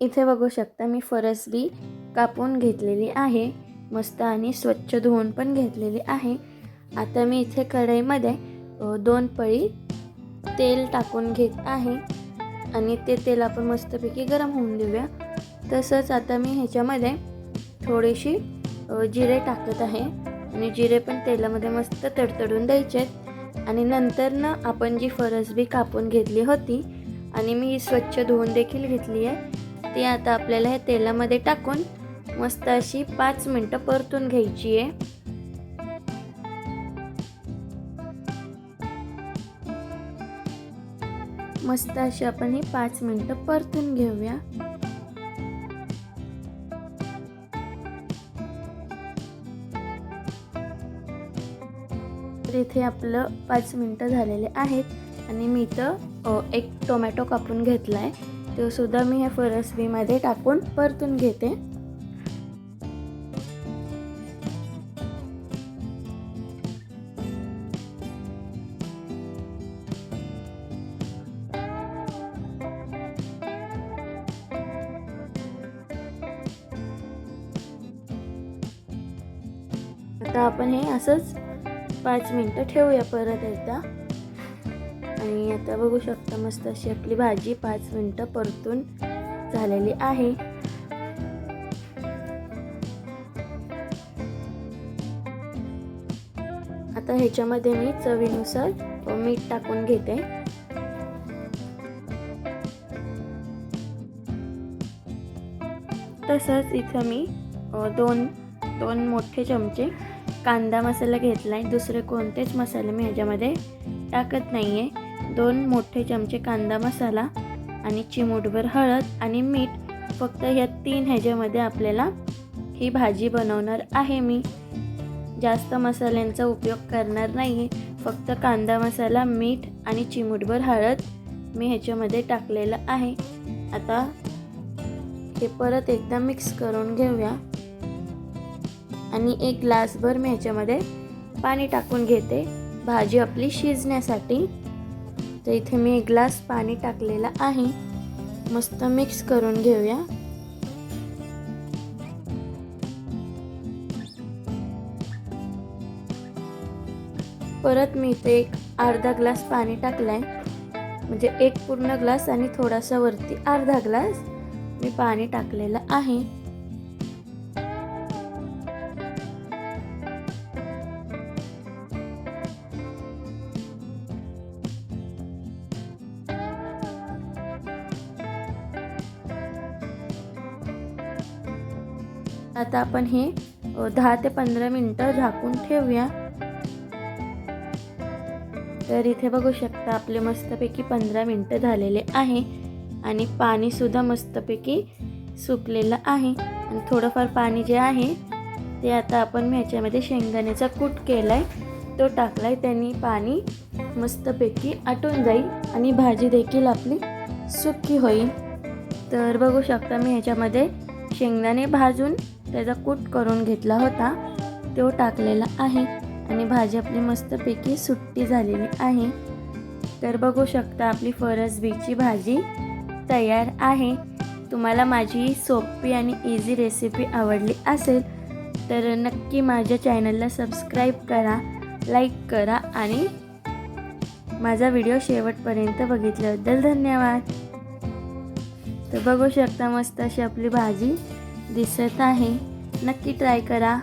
इथे बघू शकता मी फरसबी कापून घेतलेली आहे. मस्त आणि स्वच्छ धुवून पण घेतलेली आहे. आता मी इथे कढईमध्ये दोन पळी तेल टाकून घेत आहे. आणि ते तेल आपण मस्तपैकी गरम होऊन देऊया. तसंच आता मी ह्याच्यामध्ये थोडीशी जिरे टाकत आहे. आणि जिरे पण तेलामध्ये मस्त तडतडून द्यायचे आहेत. आणि नंतर ना आपण जी फरसबी कापून घेतली होती आणि मी स्वच्छ धुवून देखील घेतली आहे. ती आता आपल्याला ह्या तेलामध्ये टाकून मस्त अशी पाच मिनटं परतून घ्यायची आहे. मस्त अशी आपण ही पाच मिनटं परतून घेऊया. तर इथे आपलं पाच मिनटं झालेले आहेत आणि मी इथं एक टोमॅटो कापून घेतला आहे तो सुद्धा मी ह्या फरसबीमध्ये टाकून परतून घेते. आता आपण हे असंच पाच मिनटं ठेवूया परत एकदा. आणि आता बघू शकता मस्त अशी आपली भाजी पाच मिनटं परतून झालेली आहे. आता ह्याच्यामध्ये मी चवीनुसार मीठ टाकून घेते. तसंच इथं मी दोन दोन मोठे चमचे कांदा मसाला घेतला आहे. दुसरे कोणतेच मसाले मी ह्याच्यामध्ये टाकत नाही आहे दोन मोठे चमचे कांदा मसाला आणि चिमूटभर हळद आणि मीठ. फक्त ह्या तीन ह्याच्यामध्ये आपल्याला ही भाजी बनवणार आहे मी. जास्त मसाल्यांचा उपयोग करणार नाही आहे फक्त कांदा मसाला मीठ आणि चिमूटभर हळद मी ह्याच्यामध्ये टाकलेलं आहे. आता हे परत एकदा मिक्स करून घेऊया. आणि एक ग्लासभर मी ह्याच्यामध्ये पाणी टाकून घेते. भाजी आपली शिजण्यासाठी. तर इथे मी एक ग्लास पाणी टाकलेलं आहे. मस्त मिक्स करून घेऊया. परत मी इथे एक अर्धा ग्लास पाणी टाकलाय. म्हणजे एक पूर्ण ग्लास आणि थोडासा वरती अर्धा ग्लास मी पाणी टाकलेलं आहे. आता आपण हे दहा ते पंधरा मिनटं झाकून ठेवूया. तर इथे बघू शकता आपले मस्तपैकी पंधरा मिनटं झालेले आहे आणि पाणीसुद्धा मस्तपैकी सुकलेलं आहे. आणि थोडंफार पाणी जे आहे ते आता आपण ह्याच्यामध्ये शेंगदाण्याचा कूट केला आहे तो टाकला आहे त्यांनी पाणी मस्तपैकी आटून जाईल आणि भाजी देखील आपली सुकी होईल. तर बघू शकता मी ह्याच्यामध्ये शेंगदाणे भाजून त्याचा कूट करून घेतला होता. तो टाकलेला आहे आणि भाजी आपली मस्तपैकी सुट्टी झालेली आहे. तर बघू शकता आपली फरसबीची भाजी तयार आहे. तुम्हाला माझी सोपी आणि इझी रेसिपी आवडली असेल तर नक्की माझ्या चॅनलला सबस्क्राईब करा लाईक करा आणि माझा व्हिडिओ शेवटपर्यंत बघितल्याबद्दल धन्यवाद. तर बघू शकता मस्त अशी आपली भाजी दिसत आहे. नक्की ट्राय करा.